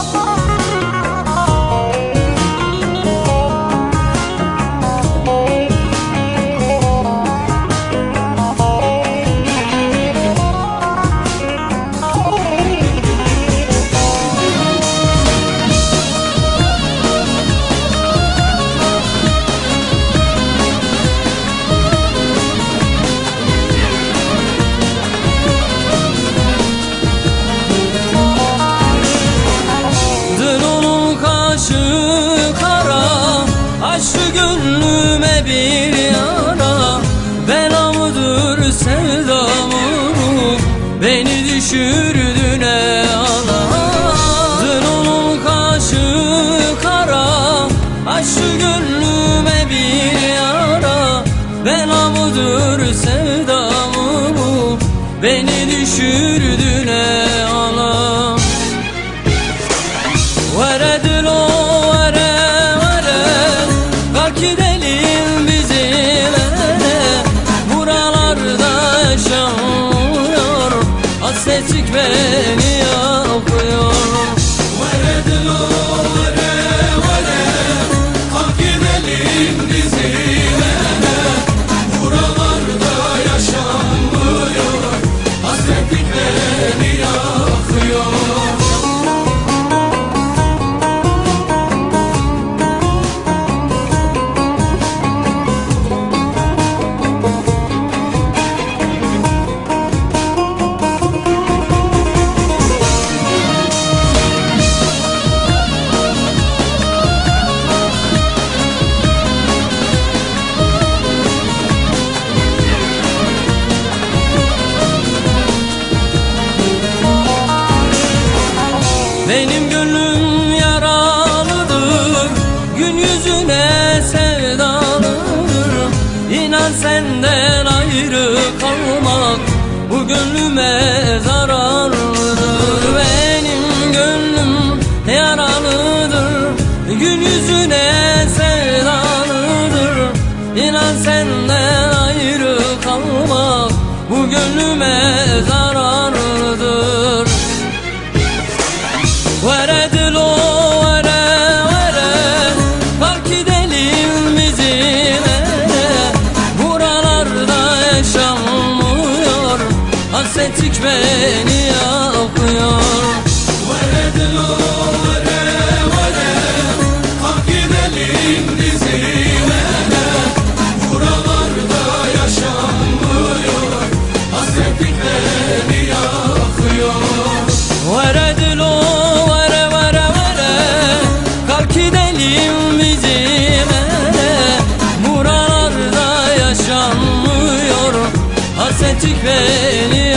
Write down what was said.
Oh, oh. Bir yara Bela mıdır sevdam olup Beni düşürdü ne ala Dün onun kaşı kara Açtı gönlüme bir yara. Bela mıdır sevdam olup Beni düşürdü ne ala Vere dilo vere vere. Kalk gidelim Hasretlik beni Benim gönlüm yaralıdır Gün yüzüne sevdalıdır. İnan senden ayrı kalmak Bu gönlüme zararlıdır. Benim gönlüm yaralıdır Gün yüzüne sevdalıdır. İnan senden ayrı kalmak Bu gönlüme Vere dilo vere vere Kalk gidelim bizim eve Buralarda yaşanmıyor. Hasretlik beni yakıyor Kalk gidelim bizim eve Buralarda yaşanmıyor. Hasretlik beni